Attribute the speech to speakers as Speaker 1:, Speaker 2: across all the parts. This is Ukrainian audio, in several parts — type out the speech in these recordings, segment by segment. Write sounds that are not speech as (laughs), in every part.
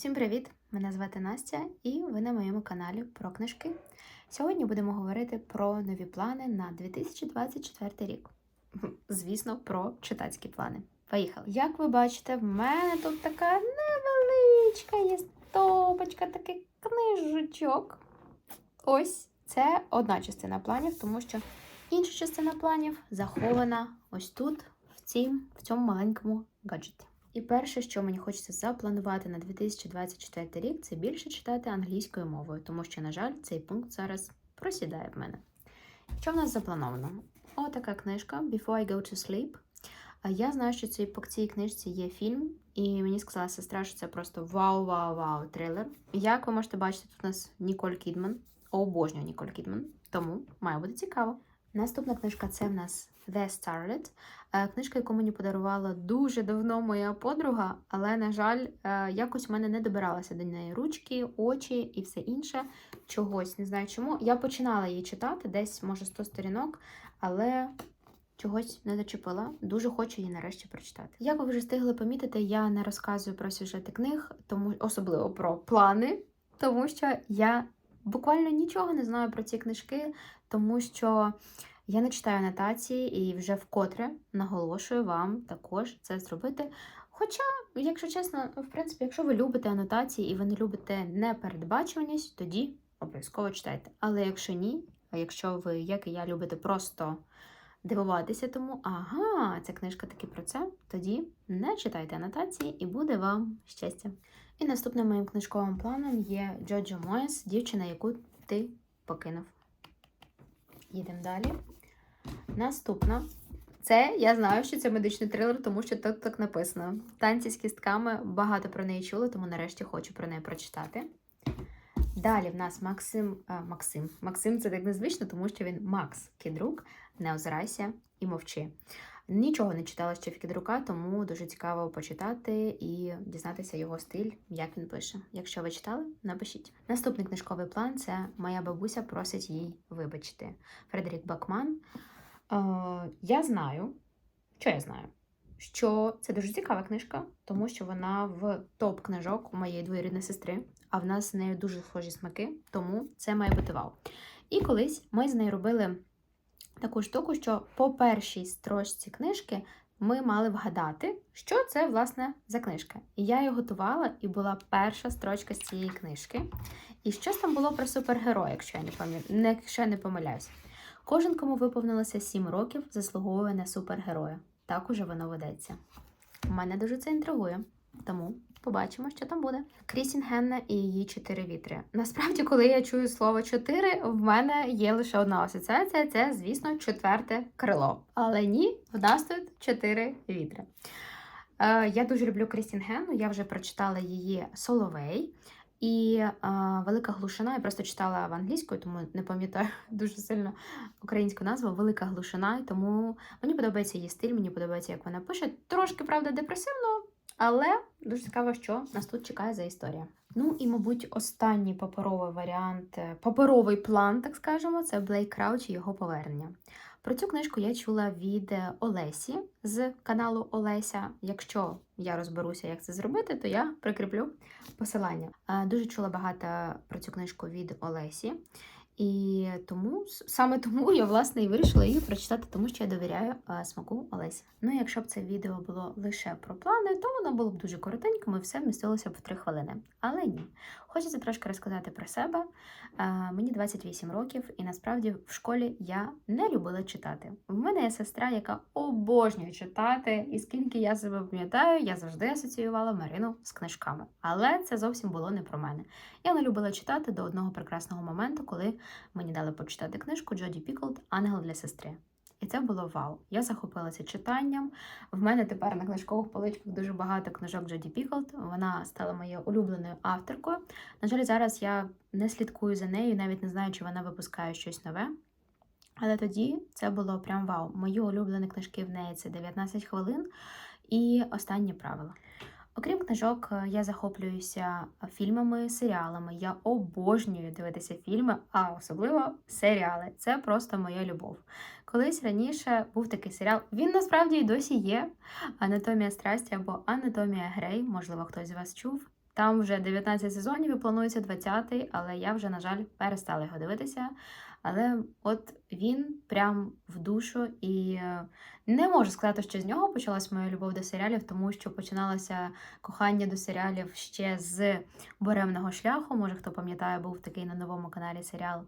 Speaker 1: Всім привіт! Мене звати Настя, і ви на моєму каналі про книжки. Сьогодні будемо говорити про нові плани на 2024 рік. (laughs) Звісно, про читацькі плани. Поїхали! Як ви бачите, в мене тут така невеличка є стопочка таких книжечок. Ось це одна частина планів, тому що інша частина планів захована ось тут, в, цім, в цьому маленькому гаджеті. І перше, що мені хочеться запланувати на 2024 рік, це більше читати англійською мовою, тому що, на жаль, цей пункт зараз просідає в мене. Що в нас заплановано? Отака книжка Before I Go to Sleep. Я знаю, що цій, по цій книжці є фільм, і мені сказала сестра, що це просто вау-вау-вау трилер. Як ви можете бачити, тут у нас Ніколь Кідман. Обожнюю Ніколь Кідман, тому має бути цікаво. Наступна книжка це в нас The Starlet. Е, Книжка, яку мені подарувала дуже давно моя подруга, але, на жаль, е, якось в мене не добиралася до неї ручки, очі і все інше. Чогось не знаю чому. Я починала її читати, десь, може, 100 сторінок, але чогось не зачепила. Дуже хочу її нарешті прочитати. Як ви вже встигли помітити, я не розказую про сюжети книг, тому особливо про плани, тому що я буквально нічого не знаю про ці книжки, тому що. Я не читаю анотації і вже вкотре наголошую вам також це зробити. Хоча, якщо чесно, в принципі, якщо ви любите анотації і ви не любите непередбачуваність, тоді обов'язково читайте. Але якщо ні, а якщо ви, як і я, любите просто дивуватися, тому ага, ця книжка таки про це, тоді не читайте анотації і буде вам щастя. І наступним моїм книжковим планом є Джоджо Моєс, дівчина, яку ти покинув. Їдемо далі. Наступна. Це я знаю, що це медичний трилер, тому що тут так написано. Танці з кістками багато про неї чула, тому нарешті хочу про неї прочитати. Далі в нас Максим. А, Максим. Максим це так незвично, тому що він Макс Кідрук. Не озирайся і мовчи. Нічого не читала ще в Кідрука, тому дуже цікаво почитати і дізнатися його стиль, як він пише. Якщо ви читали, напишіть. Наступний книжковий план це Моя бабуся просить їй вибачити. Фредерік Бакман. Е, я знаю, що я знаю, що це дуже цікава книжка, тому що вона в топ книжок у моєї двоюрідної сестри, а в нас з нею дуже схожі смаки, тому це має бути вау. І колись ми з нею робили таку штуку, що по першій строчці книжки ми мали вгадати, що це, власне, за книжка. І я її готувала, і була перша строчка з цієї книжки. І щось там було про супергероя, якщо я не пам'ятаю, якщо я не помиляюсь. Кожен, кому виповнилося 7 років, заслуговує на супергероя. Так уже воно ведеться. Мене дуже це інтригує, тому побачимо, що там буде. Крісін Генна і її чотири вітри. Насправді, коли я чую слово чотири, в мене є лише одна асоціація це, звісно, четверте крило. Але ні, в нас тут чотири вітри. Е, я дуже люблю Крістін Генну, я вже прочитала її Соловей. І а, Велика Глушина, я просто читала в англійською, тому не пам'ятаю (laughs) дуже сильно українську назву Велика Глушина. Тому мені подобається її стиль, мені подобається, як вона пише. Трошки, правда, депресивно, але дуже цікаво, що нас тут чекає за історія. Ну і, мабуть, останній паперовий варіант, е, паперовий план, так скажемо, це Блейк Крауч і його повернення. Про цю книжку я чула від Олесі з каналу Олеся. Якщо я розберуся, як це зробити, то я прикріплю посилання. Дуже чула багато про цю книжку від Олесі. І тому саме тому я власне і вирішила її прочитати, тому що я довіряю а, смаку Олесі. Ну, якщо б це відео було лише про плани, то воно було б дуже коротеньким і все вмістилося б в 3 хвилини. Але ні, хочеться трошки розказати про себе. А, мені 28 років, і насправді в школі я не любила читати. В мене є сестра, яка обожнює читати, і скільки я себе пам'ятаю, я завжди асоціювала Марину з книжками. Але це зовсім було не про мене. Я не любила читати до одного прекрасного моменту, коли мені дали почитати книжку Джоді Піклд Ангел для сестри. І це було вау. Я захопилася читанням. В мене тепер на книжкових поличках дуже багато книжок Джоді Піклд. Вона стала моєю улюбленою авторкою. На жаль, зараз я не слідкую за нею, навіть не знаю, чи вона випускає щось нове. Але тоді це було прям вау. Мої улюблені книжки в неї це 19 хвилин і останні правила. Окрім книжок, е, я захоплююся фільмами, серіалами. Я обожнюю дивитися фільми, а особливо серіали. Це просто моя любов. Колись раніше був такий серіал. Він насправді і досі є. Анатомія страсті або Анатомія Грей, можливо, хтось з вас чув. Там вже 19 сезонів і планується 20-й, але я вже, на жаль, перестала його дивитися. Але от він прям в душу, і е, не можу сказати, що з нього почалась моя любов до серіалів, тому що починалося кохання до серіалів ще з буремного шляху. Може, хто пам'ятає, був такий на новому каналі серіал.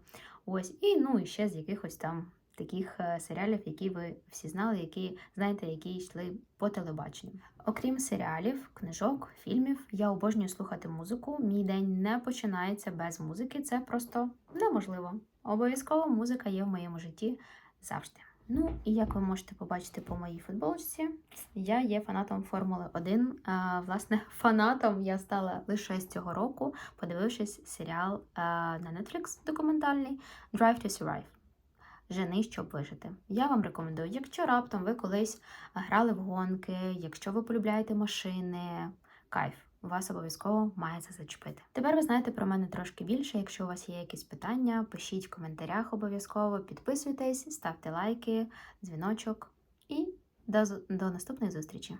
Speaker 1: Ось, і ну і ще з якихось там таких е, серіалів, які ви всі знали, які знаєте, які йшли по телебаченню. Окрім серіалів, книжок, фільмів, я обожнюю слухати музику. Мій день не починається без музики. Це просто неможливо. Обов'язково музика є в моєму житті завжди. Ну і як ви можете побачити по моїй футболочці, я є фанатом Формули 1. А, власне, (laughs) фанатом я стала лише з цього року, подивившись серіал а, на Netflix документальний Drive to Survive. Жени, щоб вижити. Я вам рекомендую, якщо раптом ви колись грали в гонки, якщо ви полюбляєте машини, кайф. Вас обов'язково має це зачепити. Тепер ви знаєте про мене трошки більше. Якщо у вас є якісь питання, пишіть в коментарях обов'язково, підписуйтесь, ставте лайки, дзвіночок і до, до наступної зустрічі.